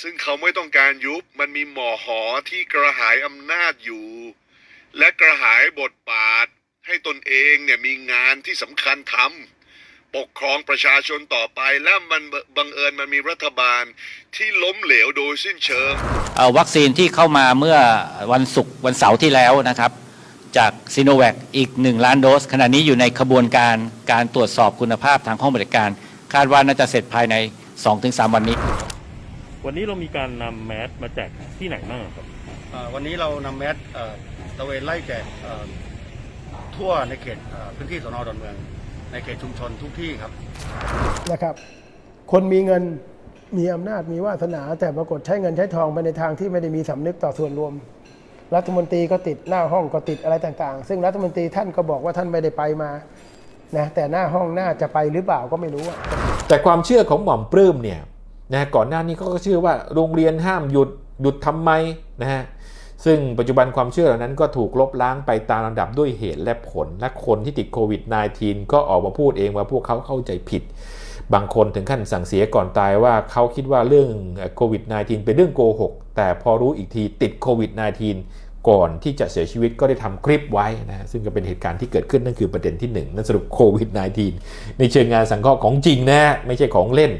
ซึ่งเขาไม่ต้องการยุบมันมีหมอหอที่กระหายอำนาจอยู่ และกระหายบทบาทให้ตนเองเนี่ยมีงานที่สำคัญทำปกครองประชาชนต่อไปและมันบังเอิญมันมีรัฐบาลที่ล้มเหลวโดยสิ้นเชิงวัคซีนที่เข้ามาเมื่อวันศุกร์วันเสาร์ที่แล้วนะครับ จากซีโนแวคอีก 1 ล้านโดส ขณะนี้อยู่ในขบวนการการตรวจสอบคุณภาพทางห้องบริการ คาดว่าน่าจะเสร็จภายใน 2-3 วันนี้ วันนี้เรามีการนำแมสมาแจกที่ไหนบ้างครับ เอ่อวันนี้เรานำแมสเอ่อตระเวนไล่แจกเอ่อทั่วในเขตเอ่อพื้นที่สนดอนเมือง ในเขตชุมชนทุกที่ครับ นะครับ คนมีเงินมีอำนาจมีวาสนา แต่ปรากฏใช้เงินใช้ทองไปในทางที่ไม่ได้มีสำนึกต่อส่วนรวม รัฐมนตรีก็ติดหน้าห้องก็ติดอะไรต่างๆ ซึ่งรัฐมนตรีท่านก็บอกว่าท่านไม่ได้ไปมานะแต่หน้าห้องน่าจะไปหรือเปล่าก็ไม่รู้อะ แต่ความเชื่อของหม่อมปลื้มเนี่ย นะก่อนหน้านี้เขาก็เชื่อว่าโรงเรียนห้ามหยุดหยุดทำไมนะฮะซึ่งปัจจุบันความเชื่อเหล่านั้นก็ถูกลบล้างไปตามลำดับด้วยเหตุและผล และคนที่ติดโควิด -19 ก็ออกมาพูดเองว่าพวกเขาเข้าใจผิด บางคนถึงขั้นสั่งเสียก่อนตายว่าเขาคิดว่าเรื่องโควิด -19 เป็นเรื่องโกหก แต่พอรู้อีกทีติดโควิด -19 ก่อนที่จะเสียชีวิตก็ได้ทำคลิปไว้นะซึ่งก็เป็นเหตุการณ์ที่เกิดขึ้นนั่นคือประเด็นที่หนึ่งนั่นสรุปโควิด -19 ในเชิงงานสังเคราะห์ของจริงนะไม่ใช่ของเล่น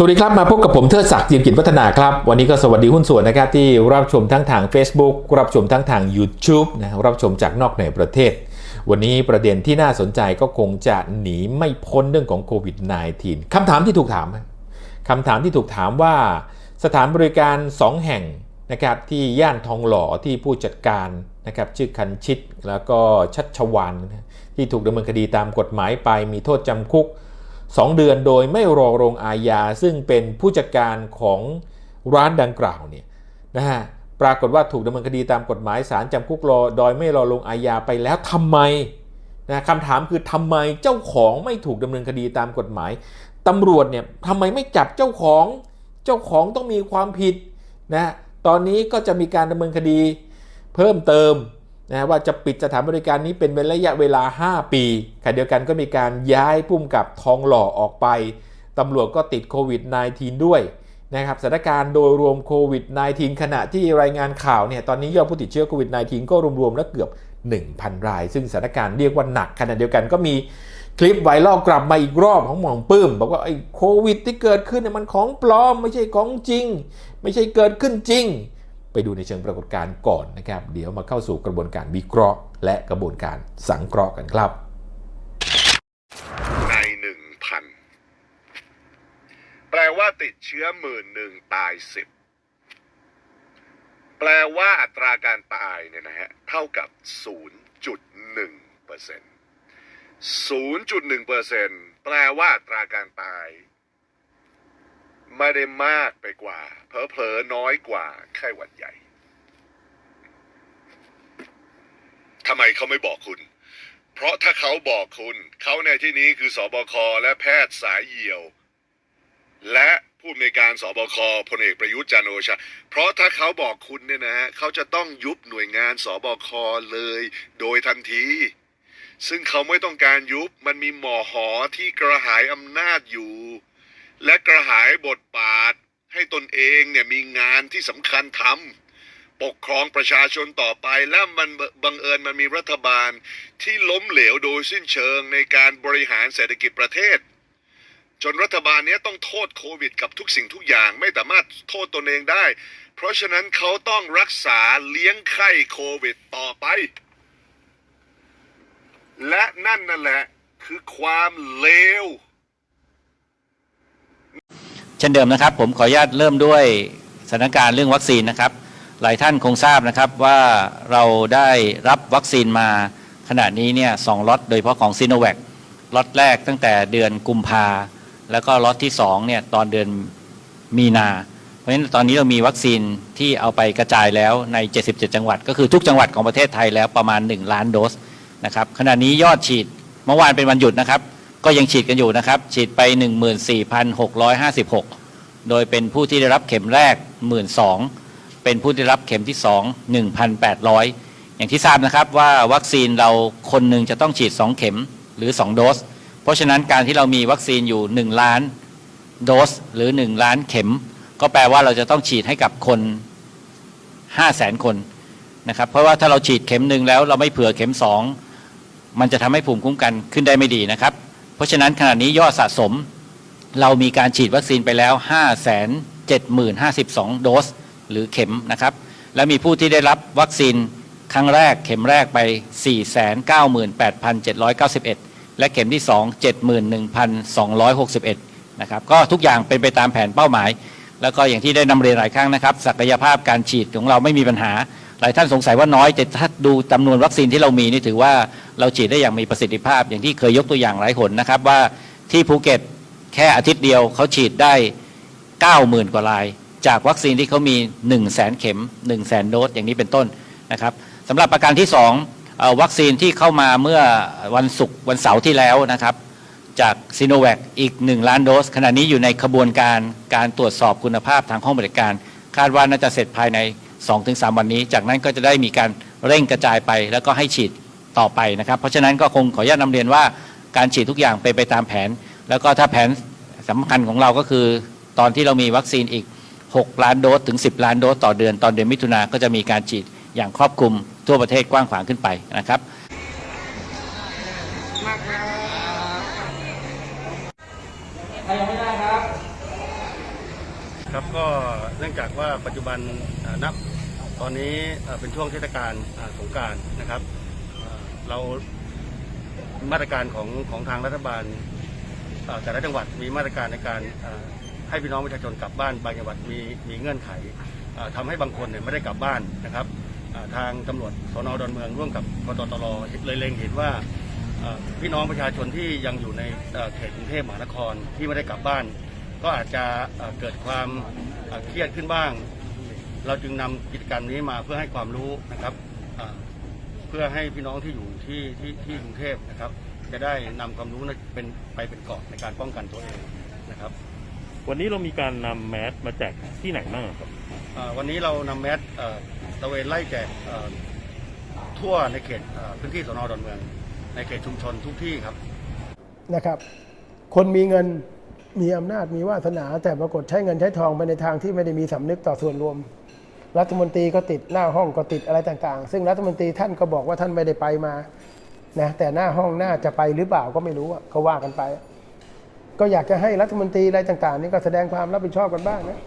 สวัสดีครับ มาพบกับผมเทิดศักดิ์เจียมกิจวัฒนาครับ วันนี้ก็สวัสดีหุ้นส่วนนะครับที่รับชมทั้งทาง Facebook รับชมทั้งทาง YouTube นะรับชมจากนอกในประเทศ วันนี้ประเด็นที่น่าสนใจก็คงจะหนีไม่พ้นเรื่องของโควิด -19 คำถามที่ถูกถามคำถามที่ถูกถามว่าสถานบริการ 2 แห่งนะครับที่ย่านทองหล่อที่ผู้จัดการนะครับชื่อคันชิตแล้วก็ชัชวานที่ถูกดำเนินคดีตามกฎหมายไปมีโทษจำคุก 2 เดือนโดยไม่รอลงอาญาซึ่งเป็นผู้จัดการของร้านดังกล่าวเนี่ยนะฮะปรากฏว่าถูกดำเนินคดีตามกฎหมายศาลจำคุกรอโดยไม่รอลงอาญาไปแล้วทำไมนะคำถามคือทำไมเจ้าของไม่ถูกดำเนินคดีตามกฎหมายตำรวจเนี่ยทำไมไม่จับเจ้าของ เจ้าของต้องมีความผิดนะตอนนี้ก็จะมีการดำเนินคดีเพิ่มเติม นะว่าจะปิดสถานบริการนี้เป็นระยะเวลา 5 ปีขณะเดียวกันก็มีการย้ายพุ่มกับทองหล่อออกไปตำรวจก็ติดโควิด -19 ด้วยนะครับสถานการณ์โดยรวมโควิด -19 ขณะที่รายงานข่าวเนี่ยตอนนี้ยอดผู้ติดเชื้อโควิด -19 ก็รวมๆแล้วเกือบ 1,000 ราย ซึ่งสถานการณ์เรียกว่าหนักขณะเดียวกันก็มีคลิปไวรัลกลับมาอีกรอบของหม่องปื้ม บอกว่าไอ้โควิดที่เกิดขึ้นเนี่ยมันของปลอมไม่ใช่ของจริง ไม่ใช่เกิดขึ้นจริง ดูในเชิงปรากฏการณ์ก่อนนะครับ เดี๋ยวมาเข้าสู่กระบวนการวิเคราะห์ และกระบวนการสังเคราะห์กันครับ ในหนึ่งพันแปลว่าติดเชื้อหมื่นหนึ่งตายสิบแปลว่าอัตราการตายเนี่ยนะฮะเท่ากับ 0.1เปอร์เซ็นต์0.1เปอร์เซ็นต์แปลว่าอัตราการตาย ไม่ได้มากไปกว่าเพลอน้อยกว่าไข้หวัดใหญ่ทำไมเขาไม่บอกคุณ เพราะถ้าเขาบอกคุณ เขาในที่นี้คือสอบคและแพทย์สายเหี่ยว และผู้อำนการสบคพลเอกประยุทธ์จันโอชา เพราะถ้าเขาบอกคุณเนี่ยนะฮะเขาจะต้องยุบหน่วยงานสบคเลย โดยทันที ซึ่งเขาไม่ต้องการยุบมันมีหมอหอที่กระหายอำนาจอยู่ และกระหายบทบาทให้ตนเองเนี่ยมีงานที่สำคัญทำปกครองประชาชนต่อไปและมันบังเอิญมันมีรัฐบาลที่ล้มเหลวโดยสิ้นเชิงในการบริหารเศรษฐกิจประเทศ จนรัฐบาลนี้ต้องโทษโควิดกับทุกสิ่งทุกอย่างไม่สามารถโทษตนเองได้ เพราะฉะนั้นเขาต้องรักษาเลี้ยงไข้โควิดต่อไป และนั่นนั่นแหละคือความเลว เช่นเดิมนะครับ ผมขออนุญาตเริ่มด้วยสถานการณ์เรื่องวัคซีนนะครับ หลายท่านคงทราบนะครับว่าเราได้รับวัคซีนมาขณะนี้เนี่ยสองล็อตโดยเฉพาะของซีโนแวคล็อตแรกตั้งแต่เดือนกุมภาแล้วก็ล็อตที่2เนี่ยตอนเดือนมีนา เพราะฉะนั้นตอนนี้เรามีวัคซีนที่เอาไปกระจายแล้วใน 77 จังหวัด ก็คือทุกจังหวัดของประเทศไทยแล้วประมาณ 1 ล้านโดสนะครับขณะนี้ยอดฉีดเมื่อวานเป็นวันหยุดนะครับ ก็ยังฉีดกันอยู่นะครับ ฉีดไป 14,656 โดยเป็นผู้ที่ได้รับเข็มแรก 12,000 เป็นผู้ที่รับเข็มที่ 2 1,800 อย่างที่ทราบนะครับว่าวัคซีนเราคนหนึ่งจะต้องฉีด 2 เข็มหรือ 2 โดส เพราะฉะนั้นการที่เรามีวัคซีนอยู่ 1 ล้านโดสหรือ 1 ล้านเข็ม ก็แปลว่าเราจะต้องฉีดให้กับคน 5 0 0แสนคนนะครับเพราะว่าถ้าเราฉีดเข็มหนึ่งแล้วเราไม่เผื่อเข็ม 2 มันจะทำให้ภูมิคุ้มกันขึ้นได้ไม่ดีนะครับ เพราะฉะนั้นขณะนี้ยอดสะสม เรามีการฉีดวัคซีนไปแล้ว 5 7 0 0 0โดส หรือเข็มนะครับ และมีผู้ที่ได้รับวัคซีนครั้งแรกเข็มแรกไป 498,791 และเข็มที่ 2 71,261 นะครับ ก็ทุกอย่างเป็นไปตามแผนเป้าหมาย แล้วก็อย่างที่ได้นำเรียนหลายครั้งนะครับ ศักยภาพการฉีดของเราไม่มีปัญหา หลายท่านสงสัยว่าน้อยแต่ถ้าดูจำนวนวัคซีนที่เรามีนี่ถือว่าเราฉีดได้อย่างมีประสิทธิภาพ อย่างที่เคยยกตัวอย่างหลายหนนะครับว่าที่ภูเก็ตแค่อาทิตย์เดียวเขาฉีดได้ 90,000 กว่าราย จากวัคซีนที่เขามี 1 0 0 0 0แสนเข็ม 1 0 0 0 0แสนโดสอย่างนี้เป็นต้นนะครับสำหรับประการที่2เอ่อวัคซีนที่เข้ามาเมื่อวันศุกร์วันเสาร์ที่แล้วนะครับจากซีโนแวคอีก 1 ล้านโดส ขณะนี้อยู่ในขบวนการการตรวจสอบคุณภาพทางห้องบริการ คาดว่าน่าจะเสร็จภายใน 2-3 วันนี้ จากนั้นก็จะได้มีการเร่งกระจายไป แล้วก็ให้ฉีดต่อไปนะครับ เพราะฉะนั้นก็คงขออนุญาตนำเรียนว่าการฉีดทุกอย่างเป็นไปตามแผน แล้วก็ถ้าแผนสำคัญของเราก็คือ ตอนที่เรามีวัคซีนอีก 6 ล้านโดสถึง 10 ล้านโดสต่อเดือนตอนเดือนมิถุนาก็จะมีการฉีดอย่างครอบคลุมทั่วประเทศกว้างขวางขึ้นไปนะครับครับ ครับก็เนื่องจากว่าปัจจุบันนับตอนนี้เป็นช่วงเทศกาลสงการนะครับเรามาตรการของของทางรัฐบาลแต่ละจังหวัดมีมาตรการในการให้พี่น้องประชาชนกลับบ้านบางจังหวัดมีมีเงื่อนไขเอ่อทำให้บางคนเนี่ยไม่ได้กลับบ้านนะครับทางตำรวจสนดอนเมืองร่วมกับกตตรเลยเล็งเห็นว่าพี่น้องประชาชนที่ยังอยู่ในเขตกรุงเทพมหานครที่ไม่ได้กลับบ้าน ก็อาจจะเอ่อเกิดความเอ่อเครียดขึ้นบ้าง เราจึงนำกิจกรรมนี้มาเพื่อให้ความรู้นะครับเอ่อเพื่อให้พี่น้องที่อยู่ที่ที่ที่กรุงเทพนะครับ จะได้นำความรู้นั้นเป็นไปเป็นเกราะในการป้องกันตัวเองนะครับ วันนี้เรามีการนำแมสมาแจกที่ไหนบ้างครับเอ่อวันนี้เรานำแมสเอ่อตระเวนไล่แจกเอ่อทั่วในเขตเอ่อพื้นที่สนดอนเมือง ในเขตชุมชนทุกที่ครับนะครับ คนมีเงิน มีอำนาจมีวาสนา แต่ปรากฏใช้เงินใช้ทองไปในทางที่ไม่ได้มีสำนึกต่อส่วนรวม รัฐมนตรีก็ติดหน้าห้องก็ติดอะไรต่างๆ ซึ่งรัฐมนตรีท่านก็บอกว่าท่านไม่ได้ไปมานะแต่หน้าห้องน่าจะไปหรือเปล่าก็ไม่รู้อะเขาว่ากันไป ก็อยากจะให้รัฐมนตรีอะไรต่าง ๆ นี่ก็แสดงความรับผิดชอบกันบ้างนะ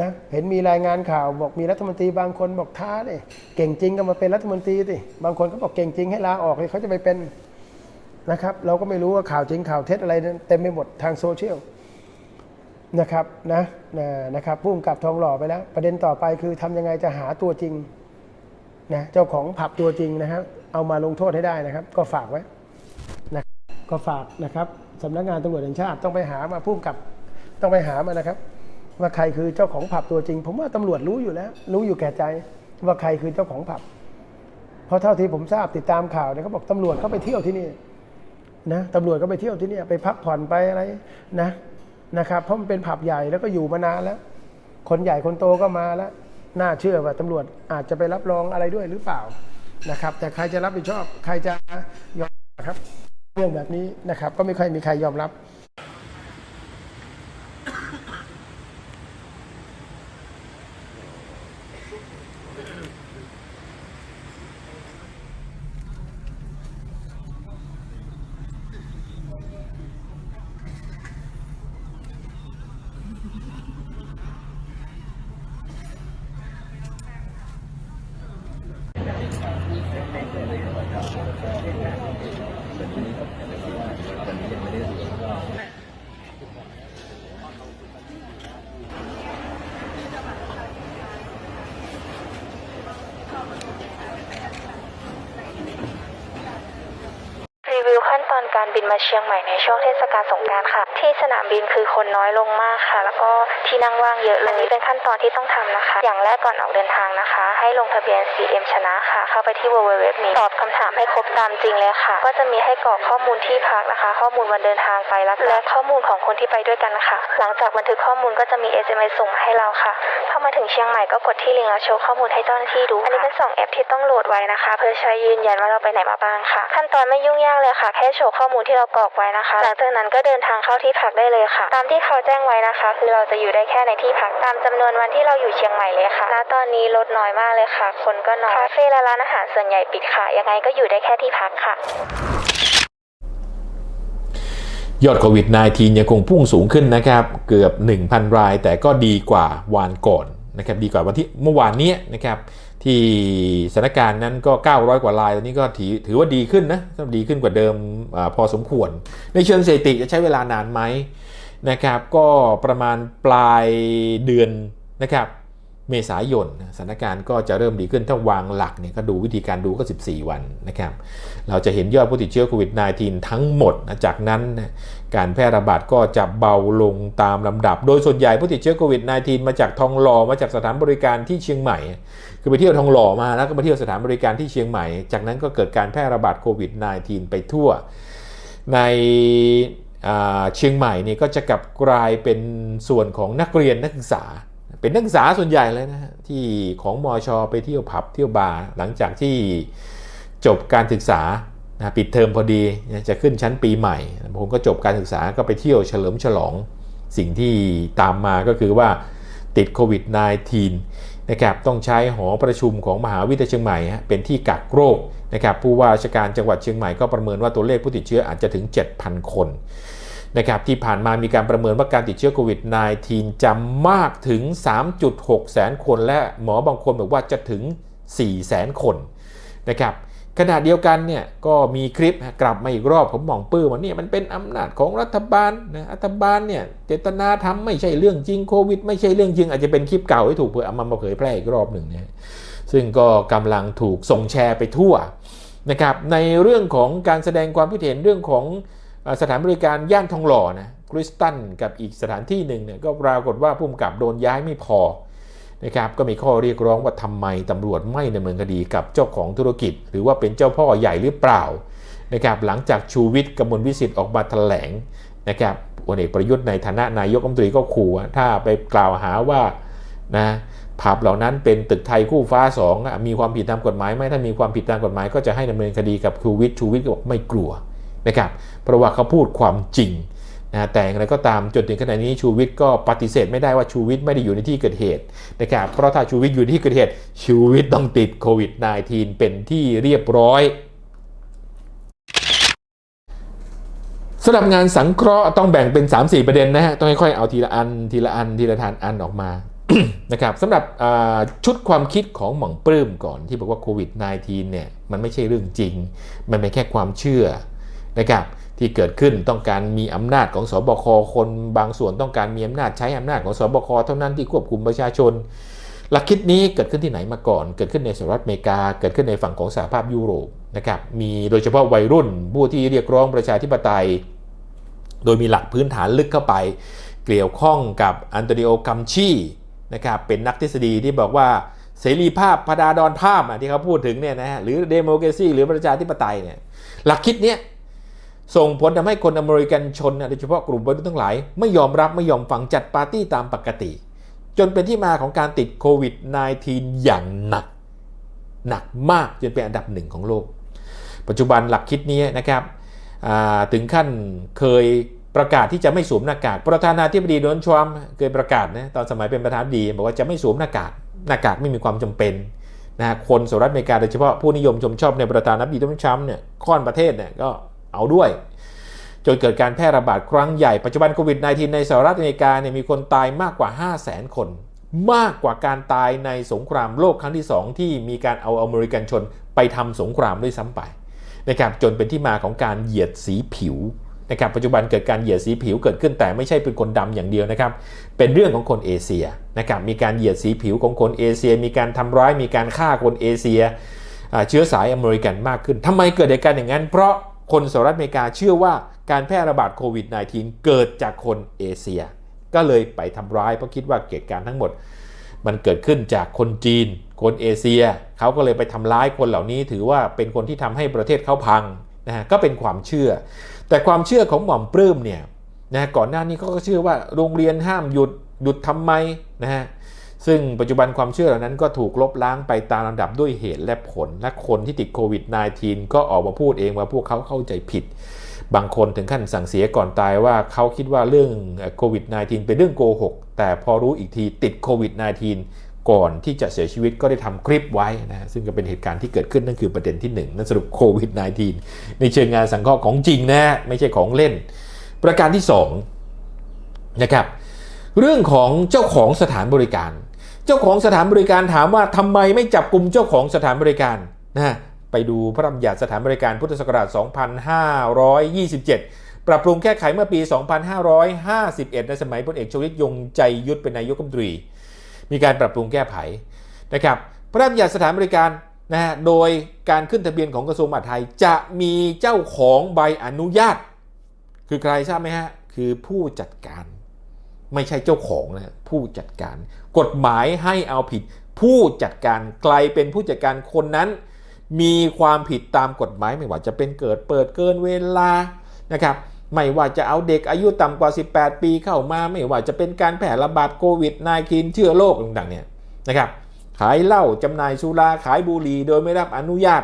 นะเห็นมีรายงานข่าวบอกมีรัฐมนตรีบางคนบอกท้าเลยเก่งจริงก็มาเป็นรัฐมนตรีสิบางคนก็บอกเก่งจริงให้ลาออกเลยเขาจะไปเป็น นะครับ เราก็ไม่รู้ว่าข่าวจริงข่าวเท็จอะไรเต็มไปหมดทางโซเชียลนะครับนะนะนะครับพุ่งกับทองหล่อไปแล้ว ประเด็นต่อไปคือทำยังไงจะหาตัวจริงนะเจ้าของผับตัวจริงนะครับ เอามาลงโทษให้ได้นะครับ ก็ฝากไว้นะก็ฝากนะครับสำนักงานตำรวจแห่งชาติต้องไปหามาพุ่งกับต้องไปหามานะครับ ว่าใครคือเจ้าของผับตัวจริง ผมว่าตำรวจรู้อยู่แล้ว รู้อยู่แก่ใจว่าใครคือเจ้าของผับเพราะเท่าที่ผมทราบติดตามข่าวเนี่ยเขาบอกตำรวจเขาไปเที่ยวที่นี่ นะตำรวจก็ไปเที่ยวที่นี่ไปพักผ่อนไปอะไรนะนะครับเพราะมันเป็นผับใหญ่แล้วก็อยู่มานานแล้ว คนใหญ่คนโตก็มาแล้ว น่าเชื่อว่าตำรวจอาจจะไปรับรองอะไรด้วยหรือเปล่านะครับ แต่ใครจะรับผิดชอบ ใครจะยอมครับ เรื่องแบบนี้นะครับ ก็ไม่ค่อยมีใครยอมรับ เชียงใหม่ในช่วงเทศกาลสงกรานต์ค่ะ ที่สนามบินคือคนน้อยลงมากค่ะ แล้วก็ ที่นั่งว่างเยอะเลยอันนี้เป็นขั้นตอนที่ต้องทำนะคะ อย่างแรกก่อนออกเดินทางนะคะ ให้ลงทะเบียน CM ชนะค่ะ เข้าไปที่ www นี้ตอบคำถามให้ครบตามจริงเลยค่ะ ก็จะมีให้กรอกข้อมูลที่พักนะคะ ข้อมูลวันเดินทางไปและและข้อมูลของคนที่ไปด้วยกันค่ะ หลังจากบันทึกข้อมูลก็จะมี SMS ส่งมาให้เราค่ะ พอมาถึงเชียงใหม่ก็กดที่ลิงก์แล้วโชว์ข้อมูลให้เจ้าหน้าที่ดู อันนี้เป็นสองแอปที่ต้องโหลดไว้นะคะ เพื่อใช้ยืนยันว่าเราไปไหนมาบ้างค่ะ ขั้นตอนไม่ยุ่งยากเลยค่ะ แค่โชว์ข้อมูลที่เรากรอกไว้นะคะ หลังจากนั้นก็เดินทางเข้าที่พักได้เลยค่ะ ตามที่เขาแจ้งไว้นะคะ คือเราจะอยู่ได้ได้แค่ในที่พักตามจำนวนวันที่เราอยู่เชียงใหม่เลยค่ะณตอนนี้ลดน้อยมากเลยค่ะ คนก็น้อย คาเฟ่และร้านอาหารส่วนใหญ่ปิดค่ะ ยังไงก็อยู่ได้แค่ที่พักค่ะ ยอดโควิด -19 ยังคงพุ่งสูงขึ้นนะครับ เกือบ 1,000 ราย แต่ก็ดีกว่าวานก่อนนะครับ ดีกว่าวันที่เมื่อวานนี้นะครับ ที่สถานการณ์นั้นก็ 900 กว่ารายตอนนี้ก็ถือถือว่าดีขึ้นนะดีขึ้นกว่าเดิมอพอสมควร ในเชิงสถิติจะใช้เวลานานไหม นะครับก็ประมาณปลายเดือนนะครับเมษายนสถานการณ์ก็จะเริ่มดีขึ้นถ้าวางหลักเนี่ยก็ดูวิธีการดูก็ 14 วันนะครับเราจะเห็นยอดผู้ติดเชื้อโควิด -19 ทั้งหมด จากนั้นการแพร่ระบาดก็จะเบาลงตามลำดับ โดยส่วนใหญ่ผู้ติดเชื้อโควิด -19 มาจากทองหล่อมาจากสถานบริการที่เชียงใหม่ คือไปเที่ยวทองหล่อมาแล้วก็มาเที่ยวสถานบริการที่เชียงใหม่ จากนั้นก็เกิดการแพร่ระบาดโควิด -19 ไปทั่วใน เชียงใหม่นี่ก็จะกลับกลายเป็นส่วนของนักเรียนนักศึกษา เป็นนักศึกษาส่วนใหญ่เลยนะฮะที่ของมอชอไปเที่ยวผับเที่ยวบาร์หลังจากที่จบการศึกษานะปิดเทอมพอดีจะขึ้นชั้นปีใหม่ ผมก็จบการศึกษาก็ไปเที่ยวเฉลิมฉลองสิ่งที่ตามมาก็คือว่าติดโควิด -19 นะครับต้องใช้หอประชุมของมหาวิทยาลัยเชียงใหม่เป็นที่กักโรค นะครับผู้ว่าราชการจังหวัดเชียงใหม่ก็ประเมินว่าตัวเลขผู้ติดเชื้ออาจจะถึง 7,000 คนนะครับที่ผ่านมามีการประเมินว่าการติดเชื้อโควิด -19 จะมากถึง 3.6 แสนคน และหมอบางคนบอกว่าจะถึง 4 แสนคนนะครับขณะเดียวกันเนี่ยก็มีคลิปกลับมาอีกรอบผมมองปื้มว่านี่มันเป็นอำนาจของรัฐบาลนะรัฐบาลเนี่ยเจตนาทำไม่ใช่เรื่องจริงโควิด ไม่ใช่เรื่องจริงอาจจะเป็นคลิปเก่าที่ถูกเผยเอามาเผยแพร่อีกรอบหนึ่งนะ ซึ่งก็กำลังถูกส่งแชร์ไปทั่วนะครับในเรื่องของการแสดงความคิดเห็นเรื่องของสถานบริการย่านทองหล่อนะคริสตันกับอีกสถานที่หนึ่งเนี่ยก็ปรากฏว่าผู้กำกับโดนย้ายไม่พอนะครับก็มีข้อเรียกร้องว่าทำไมตำรวจไม่ดำเนินคดีกับเจ้าของธุรกิจ หรือว่าเป็นเจ้าพ่อใหญ่หรือเปล่านะครับหลังจากชูวิทย์กมลวิสิทธิ์ออกมาแถลงนะครับพลเอกประยุทธ์ในฐานะนายกรัฐมนตรีก็ขู่ถ้าไปกล่าวหาว่า นะผับเหล่านั้นเป็นตึกไทยคู่ฟ้าสองมีความผิดตามกฎหมายไหมถ้ามีความผิดตามกฎหมาย ก็จะให้ดำเนินคดีกับชูวิทย์ชูวิทย์ก็บอกไม่กลัวนะครับเพราะว่าเขาพูดความจริงนะแต่อย่างไรก็ตามจนถึงขณะนี้ชูวิทย์ก็ปฏิเสธไม่ได้ว่าชูวิทย์ไม่ได้อยู่ในที่เกิดเหตุนะครับเพราะถ้าชูวิทย์อยู่ในที่เกิดเหตุชูวิทย์ต้องติดโควิด -19 เป็นที่เรียบร้อยสำหรับงานสังเคราะห์ต้องแบ่งเป็น 3-4 ประเด็นนะฮะต้องค่อยๆเอาทีละอันทีละอันทีละทานอันออกมา นะครับสำหรับชุดความคิดของหม่องปลื้มก่อนที่บอกว่าโควิด -19 เนี่ยมันไม่ใช่เรื่องจริง มันเป็นแค่ความเชื่อนะครับที่เกิดขึ้นต้องการมีอำนาจของสบคคนบางส่วนต้องการมีอำนาจใช้อำนาจของสบคเท่านั้นที่ควบคุมประชาชน หลักคิดนี้เกิดขึ้นที่ไหนมาก่อน เกิดขึ้นในสหรัฐอเมริกา เกิดขึ้นในฝั่งของสหภาพยุโรปนะครับมีโดยเฉพาะวัยรุ่นผู้ที่เรียกร้องประชาธิปไตย โดยมีหลักพื้นฐานลึกเข้าไป เกี่ยวข้องกับอันโตนิโอกัมชี นะครับเป็นนักทฤษฎีที่บอกว่าเสรีภาพพดาดอนภาพอะที่เขาพูดถึงเนี่ยนะฮะหรือเดโม c r a ซีหรือประชาธิปไตยเนี่ยหลักคิดเนี้ยส่งผลทำให้คนอเมริกันชนนะโดยเฉพาะกลุ่มวัยรุ่นทั้งหลาย ไม่ยอมรับไม่ยอมฟังจัดปาร์ตี้ตามปกติ จนเป็นที่มาของการติดโควิด -19 อย่างหนัก หนักมากจนเป็นอันดับหนึ่งของโลก ปัจจุบันหลักคิดนี้นะครับถึงขั้นเคย ประกาศที่จะไม่สวมหน้ากาก ประธานาธิบดีโดนัลด์ทรัมป์เคยประกาศนะตอนสมัยเป็นประธานาธิบดีบอกว่าจะไม่สวมหน้ากากหน้ากากไม่มีความจำเป็นนะฮะคนสหรัฐอเมริกาโดยเฉพาะผู้นิยมชมชอบในประธานาธิบดีโดนัลด์ทรัมป์เนี่ยค่อนประเทศเนี่ยก็เอาด้วย จนเกิดการแพร่ระบาดครั้งใหญ่ปัจจุบันโควิด -19 ในสหรัฐอเมริกาเนี่ยมีคนตายมากกว่า 5 0 0 0 0 0 คน มากกว่าการตายในสงครามโลกครั้งที่ 2 ที่มีการเอาอเมริกันชนไปทำสงครามด้วยซ้ำไปนะครับจนเป็นที่มาของการเหยียดสีผิว นะครับปัจจุบันเกิดการเหยียดสีผิวเกิดขึ้นแต่ไม่ใช่เป็นคนดำอย่างเดียวนะครับเป็นเรื่องของคนเอเชียนะครับมีการเหยียดสีผิวของคนเอเชีย มีการทำร้ายมีการฆ่าคนเอเชียเชื้อสายอเมริกันมากขึ้นทำไมเกิดเหตุการณ์อย่างนั้น เพราะคนสหรัฐอเมริกาเชื่อว่าการแพร่ระบาดโควิด -19 เกิดจากคนเอเชีย ก็เลยไปทำร้ายเพราะคิดว่าเหตุการณ์ทั้งหมด มันเกิดขึ้นจากคนจีน คนเอเชียเขาก็เลยไปทำร้ายคนเหล่านี้ ถือว่าเป็นคนที่ทำให้ประเทศเขาพังนะฮะก็เป็นความเชื่อ แต่ความเชื่อของหม่อมปลื้มเนี่ยนะก่อนหน้านี้เขาก็เชื่อว่าโรงเรียนห้ามหยุดหยุดทำไมนะฮะซึ่งปัจจุบันความเชื่อเหล่านั้นก็ถูกลบล้างไปตามลำดับด้วยเหตุและผล และคนที่ติดโควิด -19 ก็ออกมาพูดเองว่าพวกเขาเข้าใจผิด บางคนถึงขั้นสั่งเสียก่อนตายว่าเขาคิดว่าเรื่องโควิด -19 เป็นเรื่องโกหก แต่พอรู้อีกทีติดโควิด -19 ก่อนที่จะเสียชีวิตก็ได้ทำคลิปไว้นะซึ่งก็เป็นเหตุการณ์ที่เกิดขึ้นนั่นคือประเด็นที่ 1 นั่นสรุปโควิด -19 ในเชิงงานสังเคราะห์ของจริงนะไม่ใช่ของเล่น ประการที่2นะครับเรื่องของเจ้าของสถานบริการ เจ้าของสถานบริการถามว่าทำไมไม่จับกลุ่มเจ้าของสถานบริการนะไปดูพระราชบัญญัติสถานบริการพุทธศักราช 2527ปรับปรุงแก้ไขเมื่อปี 2551 ในสมัยพลเอกชวลิตยงใจยุทธเป็นนายกรัฐมนตรี มีการปรับปรุงแก้ไขนะครับพระราชบัญญัติสถานบริการนะฮะโดยการขึ้นทะเบียนของกระทรวงมหาดไทย จะมีเจ้าของใบอนุญาต คือใครทราบไหมฮะคือผู้จัดการ ไม่ใช่เจ้าของนะผู้จัดการ กฎหมายให้เอาผิดผู้จัดการใครเป็นผู้จัดการคนนั้น มีความผิดตามกฎหมายไม่ว่าจะเป็นเกิดเปิดเกินเวลานะครับ ไม่ว่าจะเอาเด็กอายุต่ำกว่า 18 ปีเข้ามา ไม่ว่าจะเป็นการแพร่ระบาดโควิด -19 เชื้อโรคต่างๆเนี่ยนะครับขายเหล้าจำหน่ายสุราขายบุหรี่โดยไม่รับอนุญาต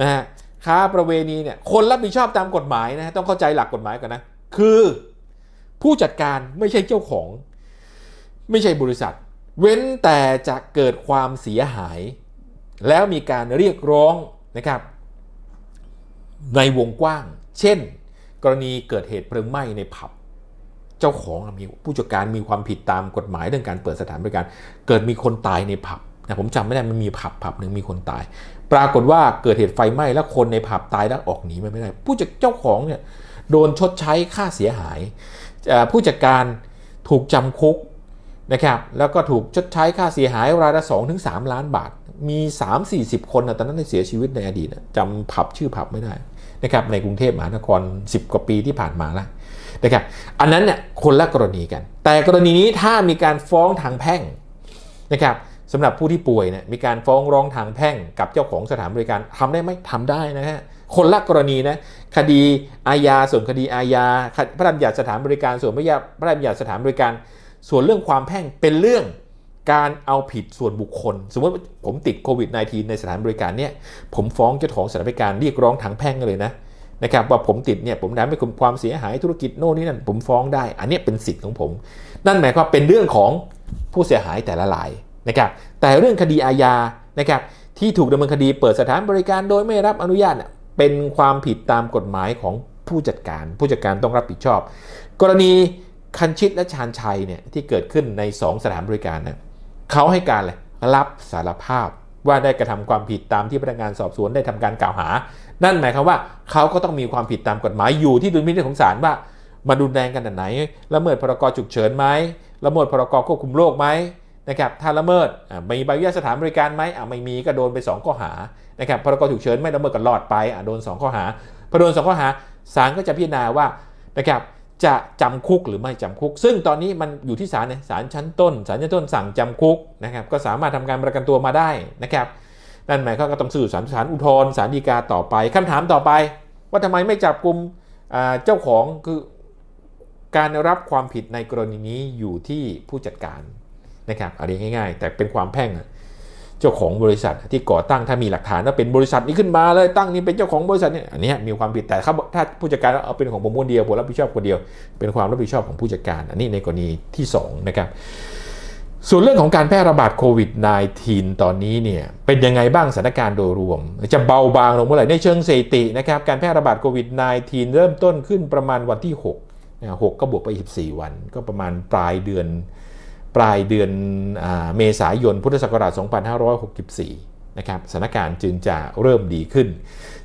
นะฮะค้าประเวณีเนี่ยคนรับผิดชอบตามกฎหมายนะต้องเข้าใจหลักกฎหมายก่อนนะ คือผู้จัดการไม่ใช่เจ้าของ ไม่ใช่บริษัท เว้นแต่จะเกิดความเสียหาย แล้วมีการเรียกร้องนะครับ ในวงกว้าง เช่น กรณีเกิดเหตุเพลิงไหม้ในผับ เจ้าของมีผู้จัดการมีความผิดตามกฎหมายเรื่องการเปิดสถานบริการ เกิดมีคนตายในผับนะผมจำไม่ได้มันมีผับผับหนึ่งมีคนตาย ปรากฏว่าเกิดเหตุไฟไหม้แล้วคนในผับตายแล้วออกหนีไม่ได้ ผู้จัดเจ้าของเนี่ยโดนชดใช้ค่าเสียหาย ผู้จัดการถูกจำคุกนะครับแล้วก็ถูกชดใช้ค่าเสียหายรายละ2ถึง3ล้านบาท มี 3 4 0 คนนะตอนนั้นได้เสียชีวิตในอดีตนะจำผับชื่อผับไม่ได้ นะครับในกรุงเทพมหานคร 10 กว่าปีที่ผ่านมาแล้วนะครับอันนั้นเนี่ยคนละกรณีกัน แต่กรณีนี้ถ้ามีการฟ้องทางแพ่งนะครับสำหรับผู้ที่ป่วยเนี่ยมีการฟ้องร้องทางแพ่งกับเจ้าของสถานบริการทำได้ไหมทำได้นะฮะคนละกรณีนะคดีอาญาส่วนคดีอาญาพระราชบัญญัติสถานบริการส่วนพระราชบัญญัติสถานบริการ ส่วนเรื่องความแพ่งเป็นเรื่อง การเอาผิดส่วนบุคคล สมมติว่าผมติดโควิด -19 ในสถานบริการเนี่ยผมฟ้องเจ้าของสถานบริการเรียกร้องทางแพ่งเลยนะนะครับว่าผมติดเนี่ยผมทำให้คุณความเสียหายธุรกิจโน่นนี่นั่นผมฟ้องได้ อันนี้เป็นสิทธิ์ของผม นั่นหมายความเป็นเรื่องของผู้เสียหายแต่ละรายนะครับแต่เรื่องคดีอาญานะครับที่ถูกดำเนินคดีเปิดสถานบริการโดยไม่รับอนุญาตเป็นความผิดตามกฎหมายของผู้จัดการ ผู้จัดการต้องรับผิดชอบ กรณีคันชิตและชาญชัยเนี่ยที่เกิดขึ้นใน 2 สถานบริการนะ เขาให้การเลยรับสารภาพว่าได้กระทำความผิดตามที่พนักงานสอบสวนได้ทำการกล่าวหา นั่นหมายความว่าเขาก็ต้องมีความผิดตามกฎหมายอยู่ที่ดุลพินิจของศาลว่ามาดุนแรงกันไหนละเมิดพรกฉุกเฉินไหมละเมิดพรกควบคุมโรคไหมนะครับถ้าละเมิดมีใบอนุญาตสถานบริการไหมอะไม่มีก็โดนไป 2 ข้อหานะครับพรกฉุกเฉินไม่ละเมิดก็รอดไปอะโดน 2 ข้อหาพอโดน 2 ข้อหาศาลก็จะพิจารณาว่านะครับ จะจำคุกหรือไม่จำคุก ซึ่งตอนนี้มันอยู่ที่ศาลเนี่ยศาลชั้นต้นศาลชั้นต้นสั่งจำคุกนะครับก็สามารถทำการประกันตัวมาได้นะครับนั่นหมายความว่าก็ต้องสื่อสารศาลอุทธรณ์ศาลฎีกาต่อไปคำถามต่อไป ว่าทำไมไม่จับกลุ่มเจ้าของคือการรับความผิดในกรณีนี้อยู่ที่ผู้จัดการนะครับอะไรง่ายๆ แต่เป็นความแพ่ง เจ้าของบริษัทที่ก่อตั้งถ้ามีหลักฐานว่าเป็นบริษัทนี้ขึ้นมาเลยตั้งนี่เป็นเจ้าของบริษัทเนี่ยอันนี้มีความผิดแต่ถ้าผู้จัดการเอาเป็นของผมคนเดียวผมรับผิดชอบคนเดียว เป็นความรับผิดชอบของผู้จัดการ อันนี้ในกรณีที่2นะครับส่วนเรื่องของการแพร่ระบาดโควิด -19 ตอนนี้เนี่ยเป็นยังไงบ้างสถานการณ์โดยรวม จะเบาบางลงเมื่อไหร่ในเชิงสถิตินะครับการแพร่ระบาดโควิด -19 เริ่มต้นขึ้นประมาณวันที่6 6ก็บวกไป 14 วัน ก็ประมาณปลายเดือน ปลายเดือนเมษายนพุทธศักราช 2564 นะครับสถานการณ์จึงจะเริ่มดีขึ้น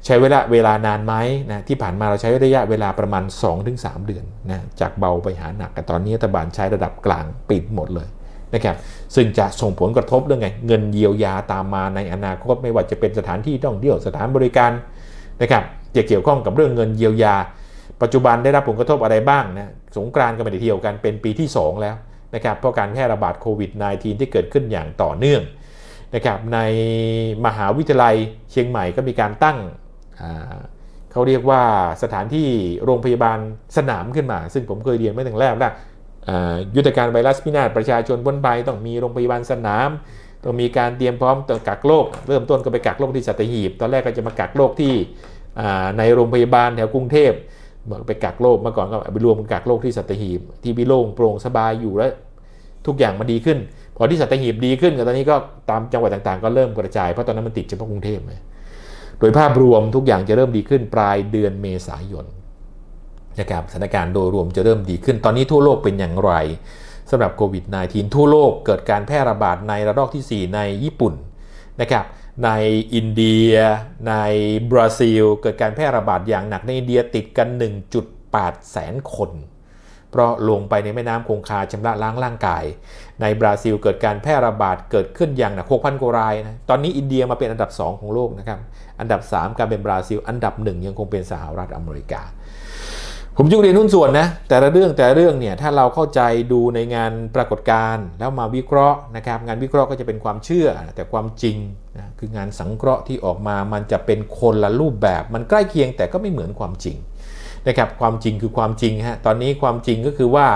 ใช้เวลาเวลานานไหมนะที่ผ่านมาเราใช้ระยะเวลาประมาณ 2-3 เดือนนะจากเบาไปหาหนักแต่ตอนนี้รัฐบาลใช้ระดับกลางปิดหมดเลยนะครับซึ่งจะส่งผลกระทบเรื่องไงเงินเยียวยาตามมาในอนาคตไม่ว่าจะเป็นสถานที่ท่องเที่ยวสถานบริการนะครับจะเกี่ยวข้องกับเรื่องเงินเยียวยา ปัจจุบันได้รับผลกระทบอะไรบ้างนะสงกรานต์ก็ไม่ได้เที่ยวกันเป็นปีที่ 2 แล้ว นะครับเพราะการแพร่ระบาดโควิด -19 ที่เกิดขึ้นอย่างต่อเนื่องนะครับในมหาวิทยาลัยเชียงใหม่ก็มีการตั้งเขาเรียกว่าสถานที่โรงพยาบาลสนามขึ้นมา ซึ่งผมเคยเรียนไม่ตั้งแรกว่าอ่ายุทธการไวรัสพินาศประชาชนพ้นภัยต้องมีโรงพยาบาลสนามต้องมีการเตรียมพร้อมต่อกักโรคเริ่มต้นก็ไปกักโรคที่สัตหีบ ตอนแรกก็จะมากักโรคที่ในโรงพยาบาลแถวกรุงเทพ บอกไปกักโรคเมื่อก่อนก็ไปรวมกันกักโรคที่สัตหีบที่วิโล่งโปร่งสบายอยู่แล้วทุกอย่างมันดีขึ้น พอที่สัตหีบดีขึ้นก็ตอนนี้ก็ตามจังหวัดต่างๆ ก็เริ่มกระจายเพราะตอนนั้นมันติดเฉพาะกรุงเทพไงโดยภาพรวมทุกอย่างจะเริ่มดีขึ้นปลายเดือนเมษายนนะครับสถานการณ์โดยรวมจะเริ่มดีขึ้น ตอนนี้ทั่วโลกเป็นอย่างไรสำหรับโควิด -19 ทั่วโลกเกิดการแพร่ระบาดในระลอกที่ 4 ในญี่ปุ่นนะครับ ในอินเดีย ในบราซิล เกิดการแพร่ระบาดอย่างหนักในอินเดียติดกัน 1.8 แสนคน เพราะลงไปในแม่น้ำคงคาชำระล้างร่างกาย ในบราซิลเกิดการแพร่ระบาดเกิดขึ้นอย่างหนัก 6,000 กว่ารายนะตอนนี้อินเดียมาเป็นอันดับ 2 ของโลกนะครับ อันดับ 3 การเป็นบราซิล อันดับ 1 ยังคงเป็นสหรัฐอเมริกา ผมจึงเรียนหุ้นส่วนนะแต่ละเรื่องแต่ละเรื่องเนี่ยถ้าเราเข้าใจดูในงานปรากฏการณ์แล้วมาวิเคราะห์นะครับ งานวิเคราะห์ก็จะเป็นความเชื่อ แต่ความจริงนะคืองานสังเคราะห์ที่ออกมามันจะเป็นคนละรูปแบบ มันใกล้เคียงแต่ก็ไม่เหมือนความจริงนะครับความจริงคือความจริงฮะตอนนี้ความจริงก็คือว่า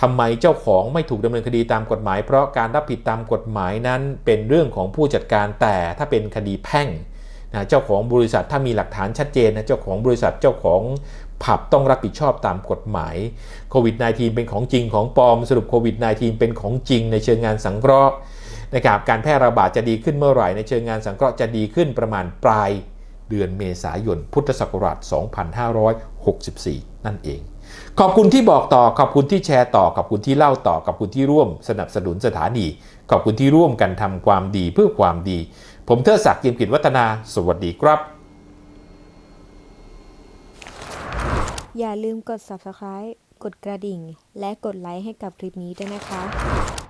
ทำไมเจ้าของไม่ถูกดำเนินคดีตามกฎหมาย เพราะการรับผิดตามกฎหมายนั้นเป็นเรื่องของผู้จัดการแต่ถ้าเป็นคดีแพ่งนะเจ้าของบริษัทถ้ามีหลักฐานชัดเจนนะเจ้าของบริษัทเจ้าของ ผับต้องรับผิดชอบตามกฎหมายโควิด -19 เป็นของจริงของปลอมสรุปโควิด -19 เป็นของจริงในเชิงงานสังเคราะห์นะครับการแพร่ระบาดจะดีขึ้นเมื่อไหร่ในเชิงงานสังเคราะห์จะดีขึ้นประมาณปลายเดือนเมษายน พุทธศักราช 2564 นั่นเอง ขอบคุณที่บอกต่อ ขอบคุณที่แชร์ต่อ ขอบคุณที่เล่าต่อ ขอบคุณที่ร่วมสนับสนุนสถานี ขอบคุณที่ร่วมกันทำความดีเพื่อความดี ผมเทิดศักดิ์เกียมกิจวัฒนา สวัสดีครับ อย่าลืมกด subscribe กดกระดิ่ง และกดไลค์ให้กับคลิปนี้ด้วยนะคะ